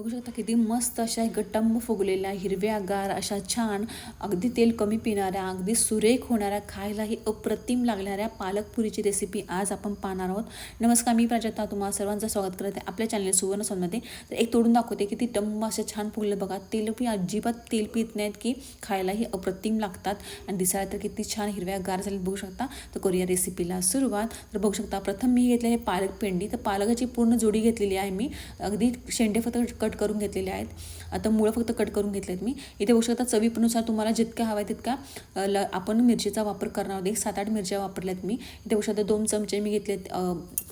बघू शकता किती मस्त अशा गटंब फुगलेल्या हिरव्यागार अशा छान अगदी तेल कमी पिणाऱ्या अगदी सुरेख होणाऱ्या खायलाही अप्रतिम लागणाऱ्या पालकपुरीची रेसिपी आज आपण पाहणार आहोत. नमस्कार मी प्राजक्ता तुम्हाला सर्वांचं स्वागत करत आहे आपल्या चॅनल सुवर्णसोनमध्ये तर एक तोडून दाखवते किती टम्म असे छान फुगले बघा. तेलपी अजिबात तेल पित नाहीत की खायलाही अप्रतिम लागतात. आणि दिसायला तर किती छान हिरव्यागार झाले बघू शकता. तर करूया रेसिपीला सुरुवात. तर बघू शकता प्रथम मी घेतलेली पालक पेंडी. तर पालकाची पूर्ण जोडी घेतलेली आहे मी. अगदी शेंडे फक्त कट कट करून घेतलेले आहेत. आता मुळं फक्त कट करून घेतले आहेत मी. इथे बघू शकता चवीनुसार तुम्हाला जितक्या हवा आहे तितका ल आपण मिरचीचा वापर करणार आहोत. एक सात आठ मिरच्या वापरल्यात मी. इथे बघू शकता दोन चमचे मी घेतलेत आहेत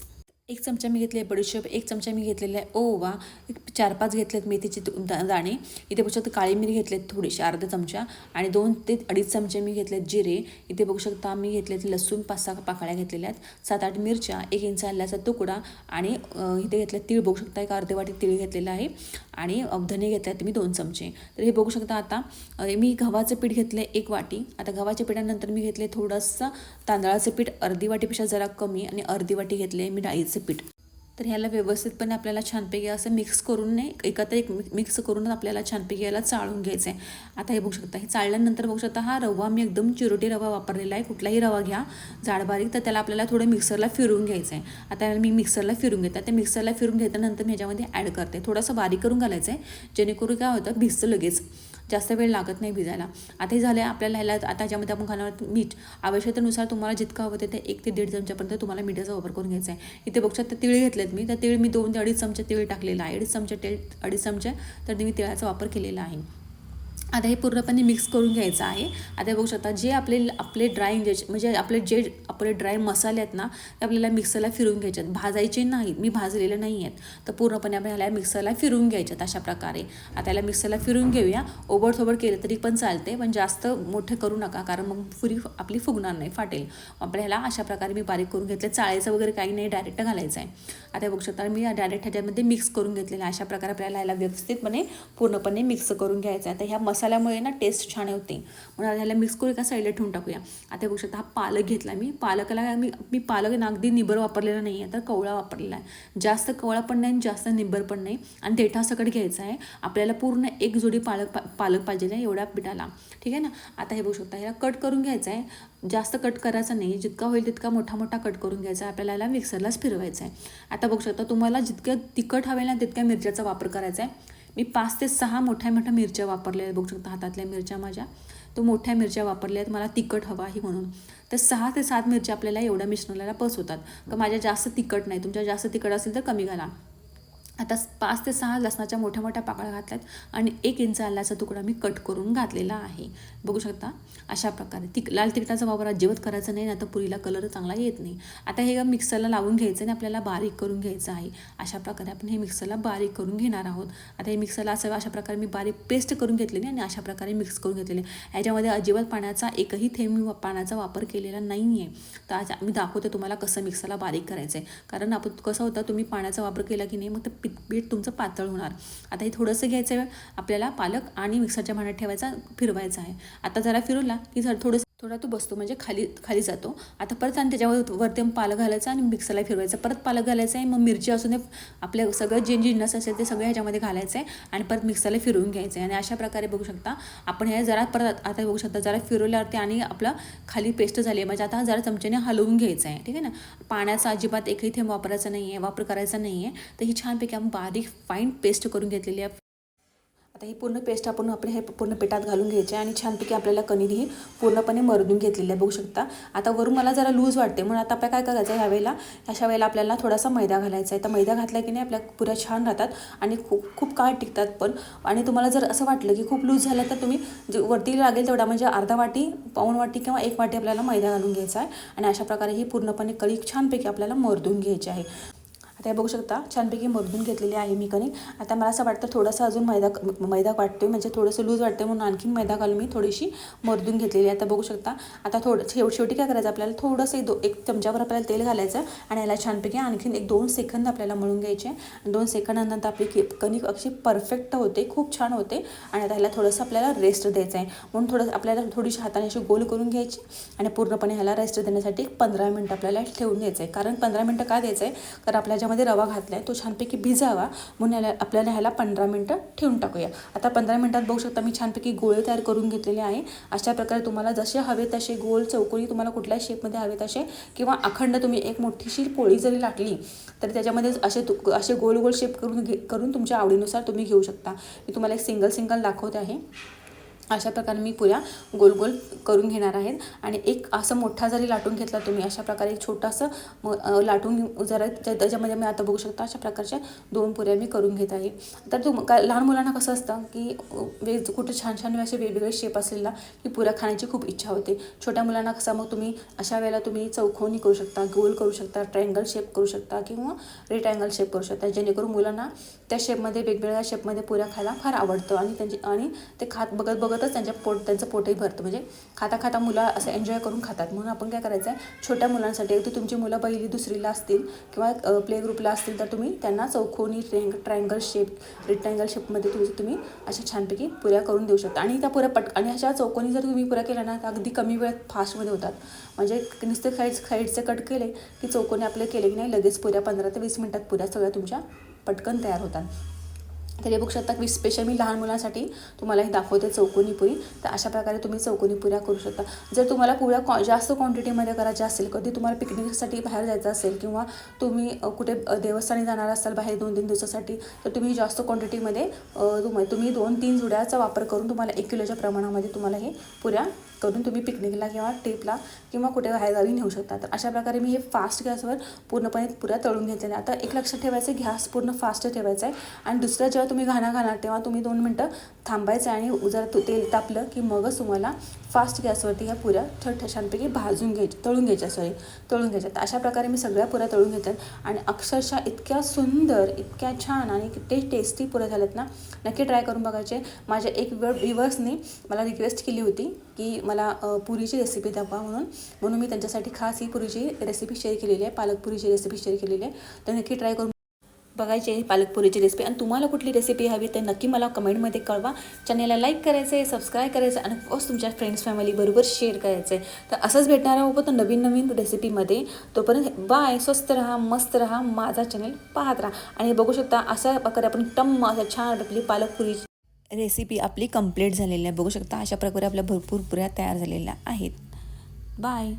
एक चमचा मी घेतले बडीशेप एक चमचा मी घेतलेला आहे ओवा. एक चार पाच घेतलेत मेथीचे दाणे. इथे बघू शकता काळी मिरी घेतलेत थोडीशी अर्धा चमचा. आणि दोन ते अडीच चमचे मी घेतलेत जिरे. इथे बघू शकता मी घेतलेत लसूण पाच सहा पाकळ्या घेतलेल्या आहेत. सात आठ मिरच्या एक इंच आल्याचा तुकडा आणि इथे घेतले तीळ. बघू शकता एक अर्धे वाटी तीळ घेतलेलं आहे. आणि अ, धने आहेत मी दोन चमचे. तर हे बघू शकता आता मी गव्हाचं पीठ घेतलं एक वाटी. आता गव्हाच्या पिठानंतर मी घेतले थोडंसं तांदळाचं पीठ. अर्धी वाटीपेक्षा जरा कमी आणि अर्धी वाटी घेतले मी डाळीचं पीठ. तर ह्याला व्यवस्थितपणे आपल्याला छानपैकी असं मिक्स करून नाही एकत्र एक मिक्स करूनच आपल्याला छानपैकी याला चाळून घ्यायचं आहे आता हे बघू शकता हे चाळल्यानंतर बघू शकता हा रवा मी एकदम चिरोटी रवा वापरलेला आहे. कुठलाही रवा घ्या जाड बारीक तर त्याला आपल्याला थोडं मिक्सरला फिरून घ्यायचं आहे आता मी मिक्सरला फिरून घेते त्या मिक्सरला फिरून घेतल्यानंतर मी ह्याच्यामध्ये ॲड करते. थोडंसं बारीक करून घालायचं आहे जेणेकरून काय होतं भिजतं लगेच. जास्त वेळ लागत नाही भिजायला. आता हे झालं आपल्याला ह्याला आता ज्यामध्ये आपण घालणार मीठ. आवश्यकतेनुसार तुम्हाला जितकं हवं ते एक ते दीड चमच्यापर्यंत तुम्हाला मिठाचा वापर करून घ्यायचा आहे. इथे बघशात तर तीळ घेतलेत मी. तर तीळ मी दोन ते अडीच चमचे तीळ टाकलेला आहे. अडीच चमचे तेल अडीच चमचे तर मी तिळाचा वापर केलेला आहे. आता हे पूर्णपणे मिक्स करून घ्यायचं आहे. आता बघू शकता जे आपले आपले ड्राय म्हणजे आपले जे आपले ड्राय मसाले आहेत ना ते आपल्याला मिक्सरला फिरून घ्यायचे आहेत. भाजायचे नाहीत मी भाजलेले नाही आहेत. तर पूर्णपणे आपण ह्याला मिक्सरला फिरून घ्यायच्यात अशा प्रकारे. आता याला मिक्सरला फिरून घेऊया. ओबडथोबड केलं तरी पण चालते पण जास्त मोठे करू नका कारण मग पुरी आपली फुगणार नाही फाटेल. आपल्या ह्याला अशा प्रकारे मी बारीक करून घेतलं. चाळायचं वगैरे काही नाही डायरेक्ट घालायचं आहे. आता बघू शकता मी डायरेक्ट ह्याच्यामध्ये मिक्स करून घेतलेलं अशा प्रकारे आपल्याला ह्याला व्यवस्थितपणे पूर्णपणे मिक्स करून घ्यायचं आहे. आता ह्या मसाल्यामुळे ना टेस्ट छान होते. म्हणून ह्याला मिक्स करू एका साईडला ठेवून टाकूया. आता बघू शकता हा पालक घेतला मी. पालकाला मी मी पालक ना अगदी निबर वापरलेला नाही आहे तर कवळा वापरलेला आहे. जास्त कवळा पण नाही आणि जास्त निबर पण नाही. आणि देठासकट घ्यायचा आहे. आपल्याला पूर्ण एक जोडी पालक पा पालक पाहिजे आहे एवढ्या पिठाला. ठीक आहे ना? आता हे बघू शकता ह्याला कट करून घ्यायचं आहे. जास्त कट करायचा नाही. जितका होईल तितका मोठा मोठा कट करून घ्यायचा आहे. आपल्याला याला मिक्सरलाच फिरवायचा आहे. आता बघू शकता तुम्हाला जितकं तिखट हवे ना तितक्या मिरच्याचा वापर करायचा आहे. मी पाच ते सहा मोठ्या मोठ्या मिरच्या वापरल्या आहेत. बघू शकता हातातल्या मिरच्या माझ्या. तो मोठ्या मिरच्या वापरल्या आहेत. मला तिखट हवा आहे म्हणून. तर सहा ते सात मिरच्या आपल्याला एवढ्या मिश्रणाला पस होतात का माझ्या जास्त तिखट नाही. तुमच्या जास्त तिखट असेल तर कमी घाला. आता पाच ते सहा लसणाच्या मोठ्या मोठ्या पाकळ्या घातल्यात आणि एक इंच आल्याचा तुकडा मी कट करून घातलेला आहे. बघू शकता अशा प्रकारे. तिक लाल तिखटाचा वापर अजिबात करायचा नाही आता पुरीला कलर चांगला येत नाही. आता हे मिक्सरला लावून घ्यायचं आणि आपल्याला बारीक करून घ्यायचं आहे. अशा प्रकारे आपण हे मिक्सरला बारीक करून घेणार आहोत. आता हे मिक्सरला असं अशा प्रकारे मी बारीक पेस्ट करून घेतलेली आणि अशा प्रकारे मिक्स करून घेतलेले ह्याच्यामध्ये अजिबात पाण्याचा एकही थेंब मी पाण्याचा वापर केलेला नाही आहे तर आज मी दाखवते तुम्हाला कसं मिक्सरला बारीक करायचं आहे कारण आपण कसं होतं तुम्ही पाण्याचा वापर केला की नाही मग ते पीठ पीठ तुमचं पातळ होणार. आता हे थोडंसं घ्यायचं आहे आपल्याला पालक आणि मिक्सरच्या भांड्यात ठेवायचा फिरवायचा आहे. आता जरा फिरवला की जर थोडंसं थोडा तो बसतो म्हणजे खाली खाली जातो. आता परत आणि त्याच्यावर वरती पालक घालायचा आणि मिक्सरला फिरवायचा. परत पालक घालायचा आहे मग मिरची असून आपल्या सगळं जे जिन्नस असेल ते सगळं ह्याच्यामध्ये घालायचं आहे आणि परत मिक्सरला फिरवून घ्यायचं आहे आणि अशा प्रकारे बघू शकता आपण हे जरा परत आता बघू शकता जरा फिरवल्यावरती आणि आपलं खाली पेस्ट झाली आहे. म्हणजे आता जरा चमच्याने हलवून घ्यायचं आहे ठीक आहे ना? पाण्याचा अजिबात एकही थेंब वापरायचा नाही आहे वापर करायचा नाही आहे तर ही छानपैकी आपण बारीक फाईन पेस्ट करून घेतलेली आहे. आता ही पूर्ण पेस्ट आपण आपण हे पूर्ण पिठात घालून घ्यायची आहे आणि छानपैकी आपल्याला कणिक ही पूर्णपणे मरदून घेतलेली आहे बघू शकता. आता वरून मला जरा लूज वाटते म्हणून आता आपल्या काय करायचं आहे ह्यावेळेला अशा वेळेला आपल्याला थोडासा मैदा घालायचा आहे. तर मैदा घातला की नाही आपल्या पुऱ्या छान राहतात आणि खूप खूप काळ टिकतात पण. आणि तुम्हाला जर असं वाटलं की खूप लूज झालं तर तुम्ही जे वरती लागेल तेवढा म्हणजे अर्धा वाटी पाऊण वाटी किंवा एक वाटी आपल्याला मैदा घालून घ्यायचा आहे. आणि अशा प्रकारे ही पूर्णपणे कळी छानपैकी आपल्याला मरदून घ्यायची आहे. आता हे बघू शकता छानपैकी मर्दून घेतलेली आहे मी कणिक. आता मला असं वाटतं थोडंसं अजून मैदा मैदा वाटतो आहे म्हणजे थोडंसं लूज वाटते म्हणून आणखी मैदा घालून मी थोडीशी मरदून घेतलेली आहे. आता बघू शकता आता थोडं शेव शेवटी काय करायचं आपल्याला? थोडंसं एक दो एक चमच्यावर आपल्याला तेल घालायचं आणि याला छानपैकी आणखीन एक दोन सेकंद आपल्याला मळून घ्यायचे. आणि दोन सेकंदानंतर आपली के कणिक अशी परफेक्ट होते खूप छान होते. आणि आता ह्याला थोडंसं आपल्याला रेस्ट द्यायचं आहे म्हणून थोडं आपल्याला थोडीशी हाताने अशी गोल करून घ्यायची आणि पूर्णपणे ह्याला रेस्ट देण्यासाठी एक पंधरा मिनटं आपल्याला ठेवून घ्यायचं आहे कारण पंधरा मिनटं का द्यायचं आहे कारण आपल्या ज्या त्याच्यामध्ये रवा घातला आहे तो छानपैकी भिजावा. म्हणून याला आपल्याला ह्याला पंधरा मिनटं ठेवून टाकूया. आता पंधरा मिनटात बघू शकता मी छानपैकी गोळे तयार करून घेतलेले आहे. अशा प्रकारे तुम्हाला जसे हवे तसे गोल चौकोनी तुम्हाला कुठल्याही शेपमध्ये हवे तसे किंवा अखंड तुम्ही एक मोठीशी पोळी जरी लाटली तर त्याच्यामध्ये असे तु असे गोल गोल शेप करून घे करून तुमच्या आवडीनुसार तुम्ही घेऊ शकता. मी तुम्हाला एक सिंगल सिंगल दाखवते आहे. अशा प्रकारे मी पुऱ्या गोल गोल करून घेणार आहेत. आणि एक असं मोठा जरी लाटून घेतला तुम्ही अशा प्रकारे एक छोटासं लाटून जरा त्या- त्याच्यामध्ये मी आता बघू शकता अशा प्रकारच्या दोन पुऱ्या मी करून घेत आहे. तर तुम का लहान मुलांना कसं असतं की वेग कुठे छान छान असे वेगवेगळे शेप असलेला की पुऱ्या खाण्याची खूप इच्छा होते. छोट्या मुलांना कसं मग तुम्ही अशा वेळेला तुम्ही चौकोनी करू शकता गोल करू शकता ट्रायंगल शेप करू शकता किंवा रेटँगल शेप करू शकता. जेणेकरून मुलांना त्या शेपमध्ये वेगवेगळ्या शेपमध्ये पुऱ्या खायला फार आवडतं आणि त्यांची आणि ते खात बघत बघत बघतच त्यांच्या पोट त्यांचं पोटही भरतं. म्हणजे खाता खाता मुलं असं एन्जॉय करून खातात. म्हणून आपण काय करायचं आहे छोट्या मुलांसाठी अगदी तुमची मुलं पहिली दुसरीला असतील किंवा प्ले ग्रुपला असतील तर तुम्ही त्यांना चौकोनी ट्रेंग ट्रायंगल शेप रेक्टँगल शेपमध्ये तुम्ही तुम्ही अशा छानपैकी पुऱ्या करून देऊ शकता. आणि त्या पुऱ्या पट आणि अशा चौकोनी जर तुम्ही पुऱ्या केल्या ना तर अगदी कमी वेळात फास्टमध्ये होतात. म्हणजे नुसते खाईड खाईडचे कट केले की चौकोनी आपले केले की नाही लगेच पुऱ्या पंधरा ते वीस मिनटात पुऱ्या सगळ्या तुमच्या पटकन तयार होतात. तर हे बघू शकता की स्पेशल मी लहान मुलांसाठी तुम्हाला हे दाखवते चौकोनी पुरी. तर अशा प्रकारे तुम्ही चौकोनी पुऱ्या करू शकता. जर तुम्हाला पुऱ्या कॉ जास्त क्वांटिटीमध्ये करायच्या असेल कधी तुम्हाला पिकनिकसाठी बाहेर जायचं असेल किंवा तुम्ही कुठे देवस्थानी जाणार असाल बाहेर दोन तीन दिवसासाठी तर तुम्ही जास्त क्वांटिटीमध्ये तुम्ही दोन तीन जुड्याचा वापर करून तुम्हाला एक किलोच्या प्रमाणामध्ये तुम्हाला हे पुऱ्या करून तुम्ही पिकनिकला किंवा ट्रिपला किंवा कुठे बाहेरगावी नेऊ शकता. तर अशा प्रकारे मी हे फास्ट गॅसवर पूर्णपणे पुऱ्या तळून घेतलेल्या आता एक लक्षात ठेवायचं आहे गॅस पूर्ण फास्ट ठेवायचा आहे. आणि दुसरं जेव्हा तुम्ही घाणा घालणार तेव्हा तुम्ही दोन मिनटं थांबायचं आहे आणि जर तु- तेल तापलं की मगच तुम्हाला फास्ट गॅसवरती ह्या पुऱ्या छोट्या भाजून घ्यायच्या तळून घ्यायच्या सॉरी तळून घ्यायच्या तर अशा प्रकारे मी सगळ्या पुऱ्या तळून घेतात आणि अक्षरशः इतक्या सुंदर इतक्या छान आणि ते टेस्टी पुऱ्या झाल्यात ना. नक्की ट्राय करून बघायचे. माझ्या एक वेळ मला रिक्वेस्ट केली होती की मला पुरीची रेसिपी दाखवा म्हणून. म्हणून मी त्यांच्यासाठी खास ही पुरीची रेसिपी शेअर केलेली आहे. पालक पुरीची रेसिपी शेअर केलेली आहे. तर नक्की ट्राय करून बघायची आहे पालक पुरीची रेसिपी आणि तुम्हाला कुठली रेसिपी हवी तर नक्की मला कमेंटमध्ये कळवा. चॅनेलला लाईक करायचं आहे सबस्क्राईब करायचं आणि ऑफकोर्स तुमच्या फ्रेंड्स फॅमिलीबरोबर शेअर करायचं आहे. तर असंच भेटणार आहोत तर नवीन नवीन रेसिपीमध्ये तोपर्यंत बाय स्वस्त राहा मस्त राहा माझा चॅनेल पाहत राहा. आणि बघू शकता अशा प्रकारे आपण टम्म असं छान आपली पालक पुरी रेसिपी आपली कंप्लीट झालेली आहे. बघू शकता अशा प्रकारे आपल्या भरपूर पुऱ्या तयार झालेल्या आहेत. बाय